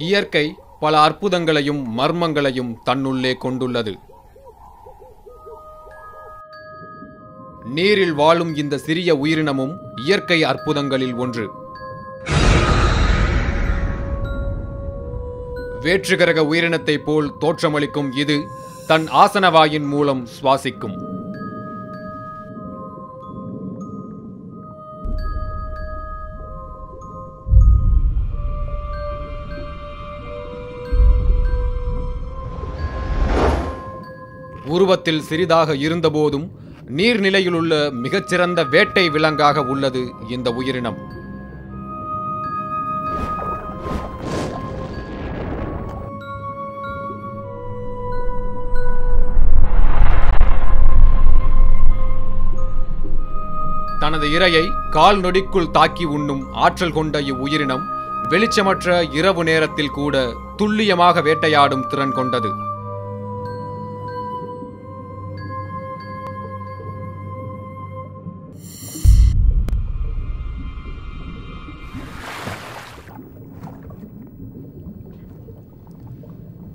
இயற்கை பல அற்புதங்களையும் மர்மங்களையும் தன்னுள்ளே கொண்டுள்ளது. நீரில் வாழும் இந்த சிறிய உயிரினமும் இயற்கை அற்புதங்களில் ஒன்று. வேற்றுகிரக உயிரினத்தைப் போல் தோற்றமளிக்கும் இது தன் ஆசனவாயின் மூலம் சுவாசிக்கும். உருவத்தில் சிறிதாக இருந்தபோதும் நீர்நிலையிலுள்ள மிகச்சிறந்த வேட்டை விலங்காக உள்ளது இந்த உயிரினம். தனது இரையை கால் நொடிக்குள் தாக்கி உண்ணும் ஆற்றல் கொண்ட இவ்வுயிரினம் வெளிச்சமற்ற இரவு நேரத்தில் கூட துல்லியமாக வேட்டையாடும் திறன் கொண்டது.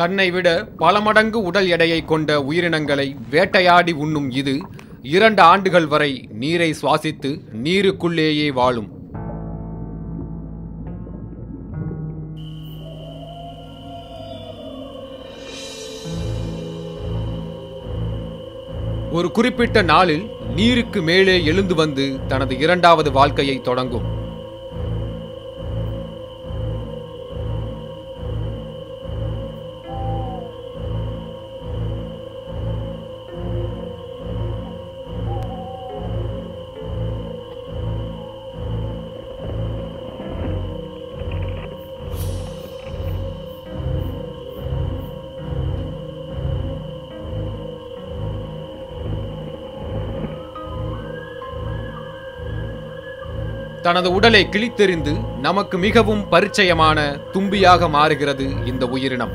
தன்னை விட பல மடங்கு உடல் எடையை கொண்ட உயிரினங்களை வேட்டையாடி உண்ணும் இது இரண்டு ஆண்டுகள் வரை நீரை சுவாசித்து நீருக்குள்ளேயே வாழும். ஒரு குறிப்பிட்ட நாளில் நீருக்கு மேலே எழுந்து வந்து தனது இரண்டாவது வாழ்க்கையை தொடங்கும். தனது உடலை கிழித்தெறிந்து நமக்கு மிகவும் பரிச்சயமான தும்பியாக மாறுகிறது இந்த உயிரினம்.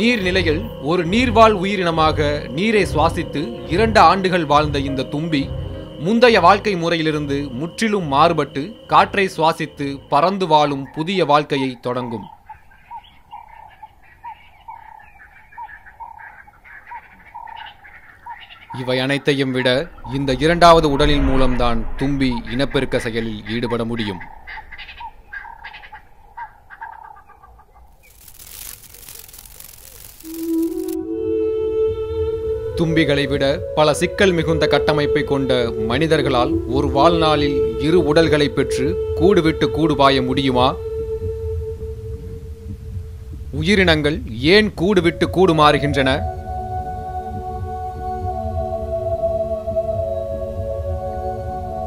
நீர்நிலையில் ஒரு நீர்வாழ் உயிரினமாக நீரை சுவாசித்து இரண்டு ஆண்டுகள் வாழ்ந்த இந்த தும்பி முந்தைய வாழ்க்கை முறையிலிருந்து முற்றிலும் மாறுபட்டு காற்றை சுவாசித்து பறந்து வாழும் புதிய வாழ்க்கையை தொடங்கும். இவை அனைத்தையும் விட இந்த இரண்டாவது உடலின் மூலம்தான் தும்பி இனப்பெருக்க செயலில் ஈடுபட முடியும். தும்பிகளை விட பல சிக்கல் மிகுந்த கட்டமைப்பை கொண்ட மனிதர்களால் ஒரு வாழ்நாளில் இரு உடல்களை பெற்று கூடு விட்டு கூடு பாய முடியுமா? உயிரினங்கள் ஏன் கூடு விட்டு கூடு மாறுகின்றன?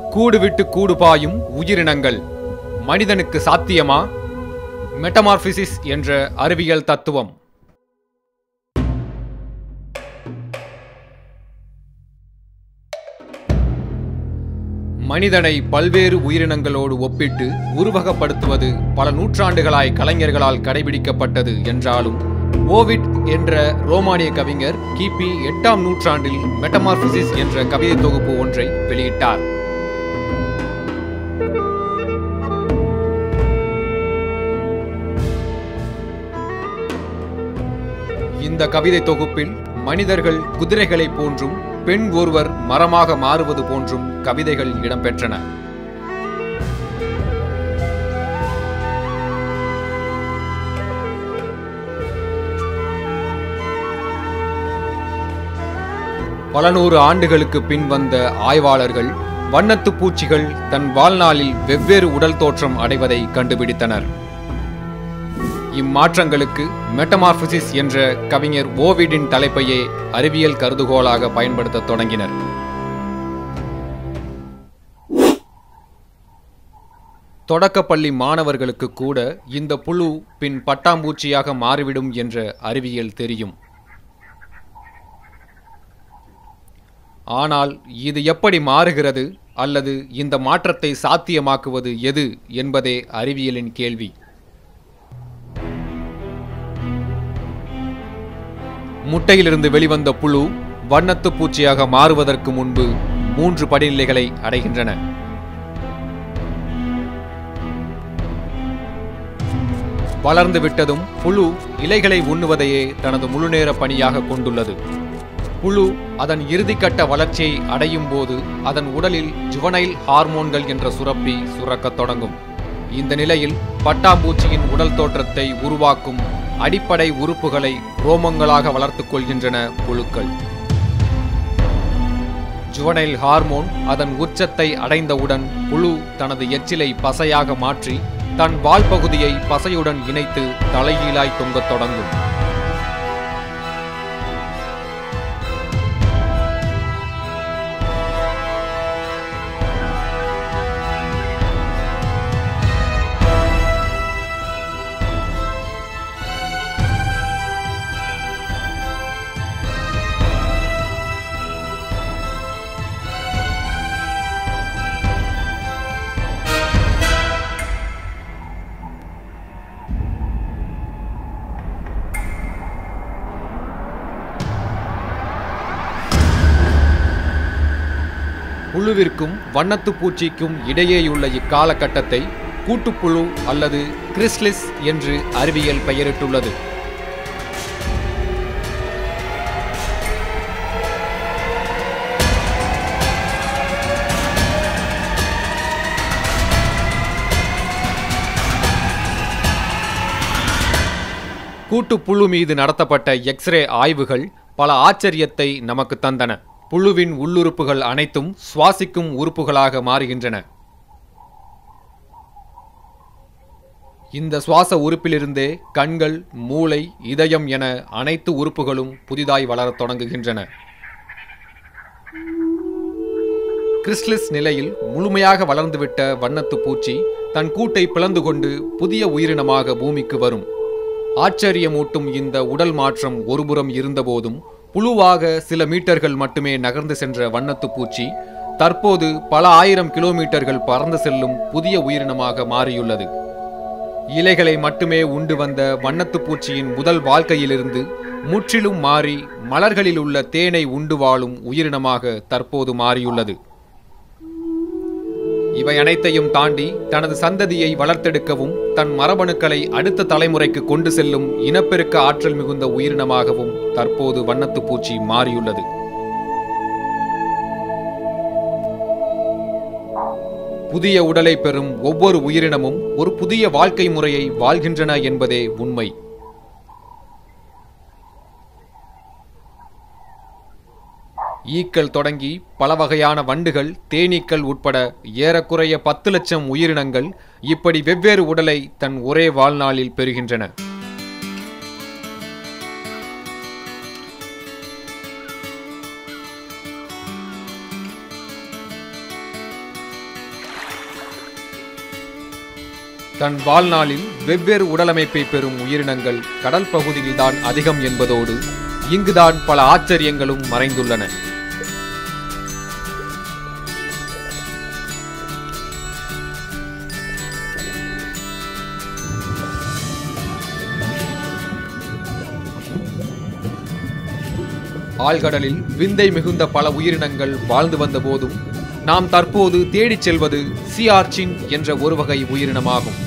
கூடு விட்டு கூடு பாயும் உயிரினங்கள் மனிதனுக்கு சாத்தியமா? மெட்டமார்பிசிஸ் என்ற அறிவியல் தத்துவம். மனிதனை பல்வேறு உயிரினங்களோடு ஒப்பிட்டு உருவகப்படுத்துவது பல நூற்றாண்டுகளாய் கலைஞர்களால் கடைபிடிக்கப்பட்டது என்றாலும் ஓவிட் என்ற ரோமானிய கவிஞர் கிபி எட்டாம் நூற்றாண்டில் மெட்டமார்பிசிஸ் என்ற கவிதை தொகுப்பு ஒன்றை வெளியிட்டார். இந்த கவிதை தொகுப்பில் மனிதர்கள் குதிரைகளைப் போன்றும் பெண் ஒருவர் மரமாக மாறுவது போன்றும் கவிதைகள் இடம்பெற்றன. பல நூறு ஆண்டுகளுக்கு பின் வந்த ஆய்வாளர்கள் வண்ணத்துப் பூச்சிகள் தன் வாழ்நாளில் வெவ்வேறு உடல் தோற்றம் அடைவதை கண்டுபிடித்தனர். இம்மாற்றங்களுக்கு மெட்டமார்பிசிஸ் என்ற கவிஞர் ஓவிடின் தலைப்பையே அறிவியல் கருதுகோளாக பயன்படுத்தத் தொடங்கினர். தொடக்கப்பள்ளி மாணவர்களுக்கு கூட இந்த புழு பின் பட்டாம்பூச்சியாக மாறிவிடும் என்ற அறிவியல் தெரியும். ஆனால் இது எப்படி மாறுகிறது அல்லது இந்த மாற்றத்தை சாத்தியமாக்குவது எது என்பதே அறிவியலின் கேள்வி. முட்டையிலிருந்து வெளிவந்த புழு வண்ணத்து பூச்சியாக மாறுவதற்கு முன்பு மூன்று படிநிலைகளை அடைகின்றன. வளர்ந்து விட்டதும் புழு இலைகளை உண்ணுவதையே தனது முழுநேர பணியாக கொண்டுள்ளது. புழு அதன் இறுதிக்கட்ட வளர்ச்சியை அடையும் போது அதன் உடலில் ஜுவனைல் ஹார்மோன்கள் என்ற சுரப்பி சுரக்கத் தொடங்கும். இந்த நிலையில் பட்டாம்பூச்சியின் உடல் தோற்றத்தை உருவாக்கும் அடிப்படை உறுப்புகளை ரோமங்களாக வளர்த்துக் கொள்கின்றன புழுக்கள் ஜுவனைல் ஹார்மோன் அதன் உச்சத்தை அடைந்தவுடன் புழு தனது எச்சிலை பசையாக மாற்றி தன் வால் பகுதியை பசையுடன் இணைத்து தலைகீழாய் தொங்கத் தொடங்கும். புழுவிற்கும் வண்ணத்துப் பூச்சிக்கும் இடையேயுள்ள இக்காலகட்டத்தை கூட்டுப்புழு அல்லது கிறிஸ்லிஸ் என்று அறிவியல் பெயரிட்டுள்ளது. கூட்டுப்புழு மீது நடத்தப்பட்ட எக்ஸ்ரே ஆய்வுகள் பல ஆச்சரியத்தை நமக்கு தந்தன. புழுவின் உள்ளுறுப்புகள் அனைத்தும் சுவாசிக்கும் உறுப்புகளாக மாறுகின்றன. இந்த சுவாச உறுப்பிலிருந்தே கண்கள் மூளை இதயம் என அனைத்து உறுப்புகளும் புதிதாய் வளரத் தொடங்குகின்றன. கிறிஸ்லிஸ் நிலையில் முழுமையாக வளர்ந்துவிட்ட வண்ணத்து பூச்சி தன் கூட்டை பிளந்து கொண்டு புதிய உயிரினமாக பூமிக்கு வரும். ஆச்சரியமூட்டும் இந்த உடல் மாற்றம் ஒருபுறம் இருந்தபோதும் புழுவாக சில மீட்டர்கள் மட்டுமே நகர்ந்து சென்ற வண்ணத்து பூச்சி தற்போது பல ஆயிரம் கிலோமீட்டர்கள் பறந்து செல்லும் புதிய உயிரினமாக மாறியுள்ளது. இலைகளை மட்டுமே உண்டு வந்த வண்ணத்து பூச்சியின் முதல் வாழ்க்கையிலிருந்து முற்றிலும் மாறி மலர்களில் உள்ள தேனை உண்டு வாழும் உயிரினமாக தற்போது மாறியுள்ளது. இவை அனைத்தையும் தாண்டி தனது சந்ததியை வளர்த்தெடுக்கவும் தன் மரபணுக்களை அடுத்த தலைமுறைக்கு கொண்டு செல்லும் இனப்பெருக்க ஆற்றல் மிகுந்த உயிரினமாகவும் தற்போது வண்ணத்து பூச்சி மாறியுள்ளது. புதிய உடலை பெறும் ஒவ்வொரு உயிரினமும் ஒரு புதிய வாழ்க்கை முறையை வாழ்கின்றன என்பதே உண்மை. ஈக்கள் தொடங்கி பல வகையான வண்டுகள் தேனீக்கள் உட்பட ஏறக்குறைய பத்து லட்சம் உயிரினங்கள் இப்படி வெவ்வேறு உடலை தன் ஒரே வாழ்நாளில் பெறுகின்றன. தன் வாழ்நாளில் வெவ்வேறு உடலமைப்பை பெறும் உயிரினங்கள் கடல் பகுதியில்தான் அதிகம் என்பதோடு இங்குதான் பல ஆச்சரியங்களும் மறைந்துள்ளன. ஆழ்கடலில் விந்தை மிகுந்த பல உயிரினங்கள் வாழ்ந்து வந்த போதும் நாம் தற்போது தேடிச் செல்வது சியார்ச்சின் என்ற ஒரு வகை உயிரினமாகும்.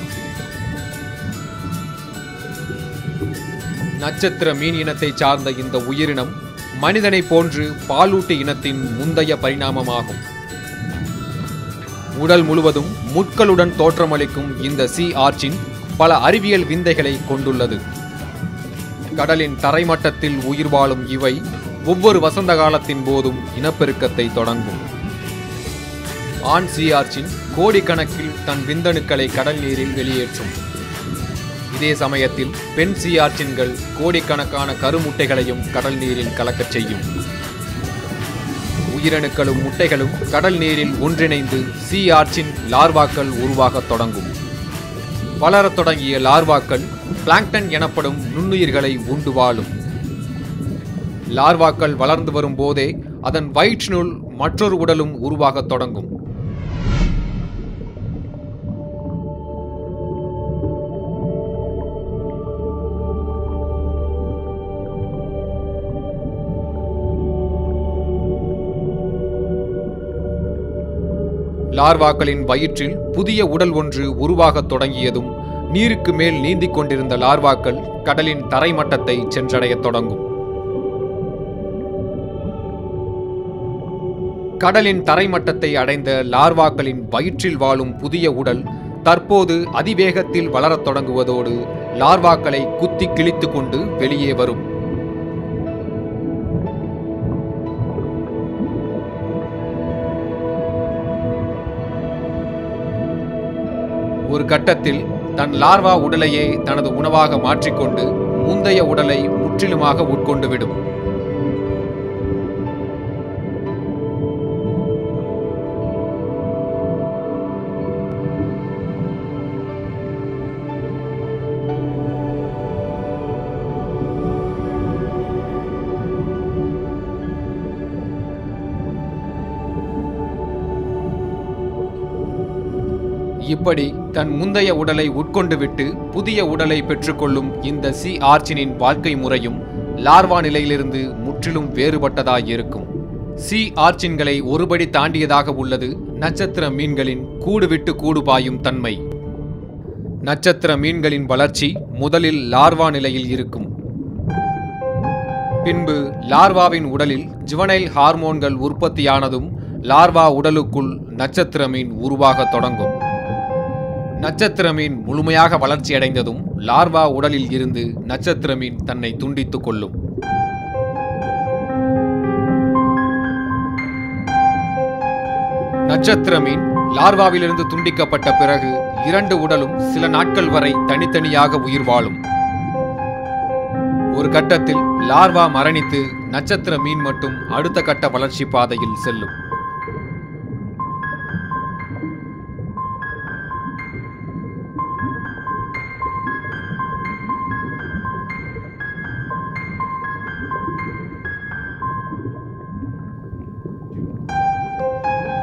நட்சத்திர மீன் இனத்தை சார்ந்த இந்த உயிரினம் மனிதனை போன்று பாலூட்டு இனத்தின் முந்தைய பரிணாமமாகும். உடல் முழுவதும் முட்களுடன் தோற்றமளிக்கும் இந்த சி ஆர்ச்சின் பல அறிவியல் விந்தைகளை கொண்டுள்ளது. கடலின் தரைமட்டத்தில் உயிர் வாழும் இவை ஒவ்வொரு வசந்த காலத்தின் போதும் இனப்பெருக்கத்தை தொடங்கும். ஆண் சீயார்ச்சின் கோடிக்கணக்கில் தன் விந்தணுக்களை கடல் நீரில் வெளியேற்றும். இதே சமயத்தில் பெண் சீயார்ச்சின்கள் கோடிக்கணக்கான கருமுட்டைகளையும் கடல் நீரில் கலக்கச் செய்யும். உயிரணுக்களும் முட்டைகளும் கடல் நீரில் ஒன்றிணைந்து சீ ஆர்ச்சின் லார்வாக்கள் உருவாகத் தொடங்கும். வளரத் தொடங்கிய லார்வாக்கள் பிளாங்டன் எனப்படும் நுண்ணுயிர்களை உண்டு வாழும். லார்வாக்கள் வளர்ந்து வரும் போதே அதன் வயிற்றினுள் மற்றொரு உடலும் உருவாகத் தொடங்கும். லார்வாக்களின் வயிற்றில் புதிய உடல் ஒன்று உருவாகத் தொடங்கியதும் நீருக்கு மேல் நீந்திக் கொண்டிருந்த லார்வாக்கள் கடலின் தரைமட்டத்தை சென்றடையத் தொடங்கும். கடலின் தரைமட்டத்தை அடைந்த லார்வாக்களின் வயிற்றில் வாழும் புதிய உடல் தற்போது அதிவேகத்தில் வளரத் தொடங்குவதோடு லார்வாக்களை குத்தி கிழித்து கொண்டு வெளியே வரும். ஒரு கட்டத்தில் தன் லார்வா உடலையே தனது உணவாக மாற்றிக்கொண்டு முந்தைய உடலை முற்றிலுமாக உட்கொண்டுவிடும். இப்படி தன் முந்தைய உடலை உட்கொண்டு விட்டு புதிய உடலை பெற்றுக்கொள்ளும் இந்த சி ஆர்ச்சினின் வாழ்க்கை முறையும் லார்வா நிலையிலிருந்து முற்றிலும் வேறுபட்டதாயிருக்கும். சி ஆர்ச்சின்களை ஒருபடி தாண்டியதாக உள்ளது நட்சத்திர மீன்களின் கூடு விட்டு கூடு பாயும் தன்மை. நட்சத்திர மீன்களின் வளர்ச்சி முதலில் லார்வா நிலையில் இருக்கும். பின்பு லார்வாவின் உடலில் ஜுவனைல் ஹார்மோன்கள் உற்பத்தியானதும் லார்வா உடலுக்குள் நட்சத்திர மீன் உருவாகத் தொடங்கும். நட்சத்திர மீன் முழுமையாக வளர்ச்சியடைந்ததும் லார்வா உடலில் இருந்து நட்சத்திர மீன் தன்னை துண்டித்துக் கொள்ளும். நட்சத்திர மீன் லார்வாவிலிருந்து துண்டிக்கப்பட்ட பிறகு இரண்டு உடலும் சில நாட்கள் வரை தனித்தனியாக உயிர் வாழும். ஒரு கட்டத்தில் லார்வா மரணித்து நட்சத்திர மீன் மட்டும் அடுத்த கட்ட வளர்ச்சி பாதையில் செல்லும்.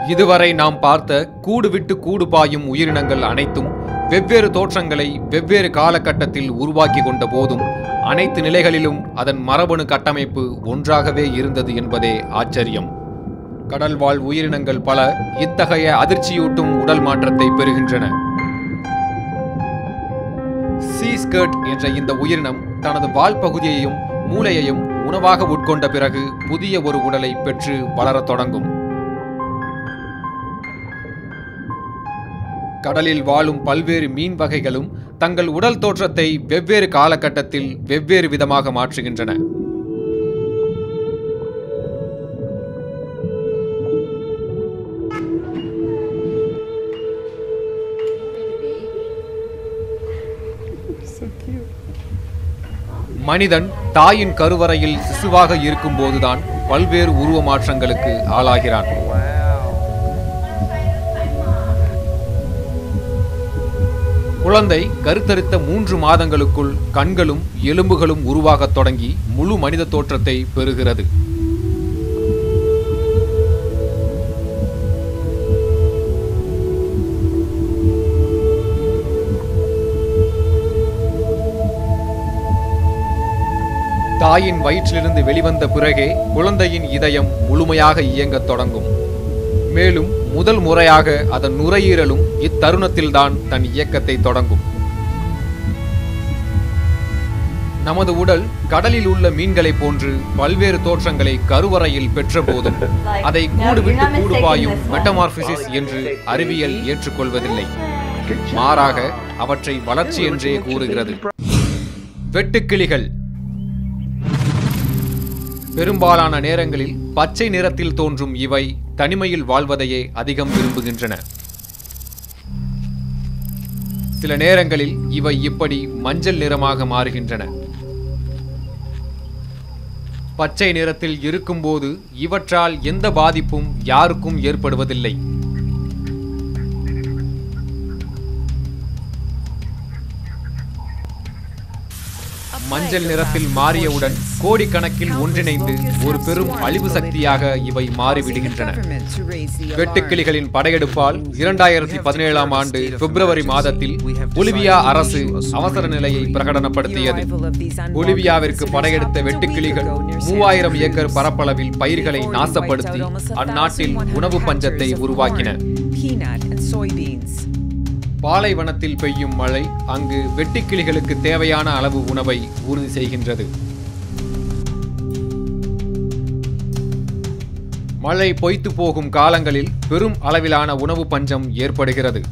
இதுவரை நாம் பார்த்த கூடு விட்டு கூடு பாயும் உயிரினங்கள் அனைத்தும் வெவ்வேறு தோற்றங்களை வெவ்வேறு காலகட்டத்தில் உருவாக்கி கொண்ட போதும் அனைத்து நிலைகளிலும் அதன் மரபணு கட்டமைப்பு ஒன்றாகவே இருந்தது என்பதே ஆச்சரியம். கடல்வாழ் உயிரினங்கள் பல இத்தகைய அதிர்ச்சியூட்டும் உடல் மாற்றத்தை பெறுகின்றன. சீஸ்கர்ட் என்ற இந்த உயிரினம் தனது வால் பகுதியையும் மூளையையும் உணவாக உட்கொண்ட பிறகு புதிய ஒரு உடலை பெற்று வளரத் தொடங்கும். கடலில் வாழும் பல்வேறு மீன் வகைகளும் தங்கள் உடல் தோற்றத்தை வெவ்வேறு காலகட்டத்தில் வெவ்வேறு விதமாக மாற்றுகின்றன. மனிதன் தாயின் கருவறையில் சிசுவாக இருக்கும்போதுதான் பல்வேறு உருவ மாற்றங்களுக்கு ஆளாகிறான். குழந்தை கருத்தரித்த மூன்று மாதங்களுக்குள் கண்களும் எலும்புகளும் உருவாகத் தொடங்கி முழு மனித தோற்றத்தை பெறுகிறது. தாயின் வயிற்றிலிருந்து வெளிவந்த பிறகே குழந்தையின் இதயம் முழுமையாக இயங்கத் தொடங்கும். மேலும் முதல் முறையாக அதன் நுரையீரலும் இத்தருணத்தில்தான் தன் இயக்கத்தை தொடங்கும். நமது உடல் கடலில் உள்ள மீன்களைப் போன்று பல்வேறு தோற்றங்களை கருவறையில் பெற்ற போதும் அதை கூடுவிட்டு கூடுபாயும் கூடு பாயும் மெட்டமார்பிசிஸ் என்று அறிவியல் ஏற்றுக்கொள்வதில்லை. மாறாக அவற்றை வளர்ச்சி என்றே கூறுகிறது. வெட்டுக்கிளிகள் பெரும்பாலான நேரங்களில் பச்சை நிறத்தில் தோன்றும் இவை தனிமையில் வாழ்வதையே அதிகம் விரும்புகின்றன. சில நேரங்களில் இவை இப்படி மஞ்சள் நிறமாக மாறுகின்றன. பச்சை நிறத்தில் இருக்கும்போது இவற்றால் எந்த பாதிப்பும் யாருக்கும் ஏற்படுவதில்லை. மஞ்சள் நிறத்தில் மாறியவுடன் கோடிக்கணக்கில் ஒன்றிணைந்து ஒரு பெரும் அழிவு சக்தியாக இவை மாறிவிடுகின்றன. வெட்டுக்கிளிகளின் படையெடுப்பால் இரண்டாயிரத்தி பதினேழாம் ஆண்டு பிப்ரவரி மாதத்தில் பொலிவியா அரசு அவசர நிலையை பிரகடனப்படுத்தியது. பொலிவியாவிற்கு படையெடுத்த வெட்டுக்கிளிகள் மூவாயிரம் ஏக்கர் பரப்பளவில் பயிர்களை நாசப்படுத்தி அந்நாட்டில் உணவு பஞ்சத்தை உருவாக்கின. பாலைவனத்தில் பெய்யும் மழை அங்கு வெட்டுக்கிளிகளுக்கு தேவையான அளவு உணவை உறுதி செய்கின்றது. மழை பொய்த்து போகும் காலங்களில் பெரும் அளவிலான உணவு பஞ்சம் ஏற்படுகிறது.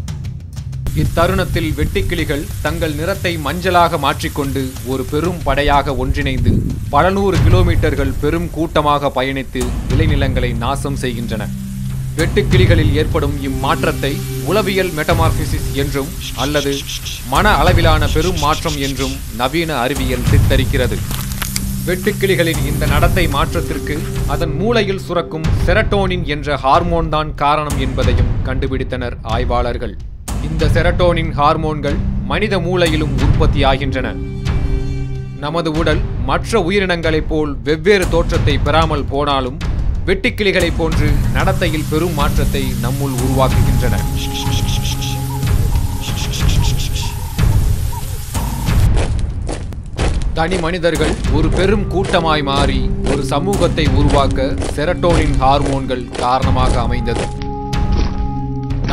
இத்தருணத்தில் வெட்டுக்கிளிகள் தங்கள் நிறத்தை மஞ்சளாக மாற்றிக்கொண்டு ஒரு பெரும் படையாக ஒன்றிணைந்து பல நூறு கிலோமீட்டர்கள் பெரும் கூட்டமாக பயணித்து விளைநிலங்களை நாசம் செய்கின்றன. வெட்டுக்கிளிகளில் ஏற்படும் இம்மாற்றத்தை உளவியல் மெட்டமார்பிசிஸ் என்றும் அல்லது மன அளவிலான பெரும் மாற்றம் என்றும் நவீன அறிவியல் சித்தரிக்கிறது. வெட்டுக்கிளிகளின் இந்த நடத்தை மாற்றத்திற்கு அதன் மூளையில் சுரக்கும் செரட்டோனின் என்ற ஹார்மோன் தான் காரணம் என்பதையும் கண்டுபிடித்தனர் ஆய்வாளர்கள். இந்த செரட்டோனின் ஹார்மோன்கள் மனித மூளையிலும் உற்பத்தியாகின்றன. நமது உடல் மற்ற உயிரினங்களைப் போல் வெவ்வேறு தோற்றத்தை பெறாமல் போனாலும் வெட்டிக்கிளிகளைப் போன்று நடத்தையில் பெரும் மாற்றத்தை நம்முள் உருவாக்குகின்றன. தனி மனிதர்கள் ஒரு பெரும் கூட்டமாய் மாறி ஒரு சமூகத்தை உருவாக்க செரட்டோனின் ஹார்மோன்கள் காரணமாக அமைந்தது.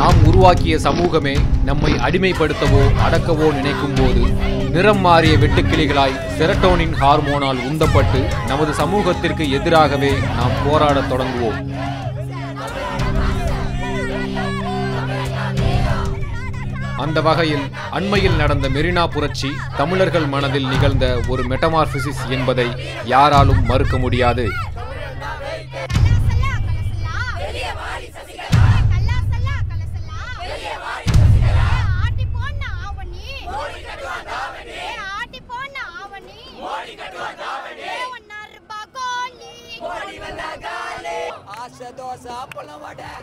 நாம் உருவாக்கிய சமூகமே நம்மை அடிமைப்படுத்தவோ அடக்கவோ நினைக்கும் போது நிறம் மாறிய வெட்டுக்கிளிகளாய் செரட்டோனின் ஹார்மோனால் உந்தப்பட்டு நமது சமூகத்திற்கு எதிராகவே நாம் போராடத் தொடங்குவோம். அந்த வகையில் அண்மையில் நடந்த மெரினா புரட்சி தமிழர்கள் மனதில் நிகழ்ந்த ஒரு மெட்டமார்பிசிஸ் என்பதை யாராலும் மறுக்க முடியாது. ஆசை மாட்டேன்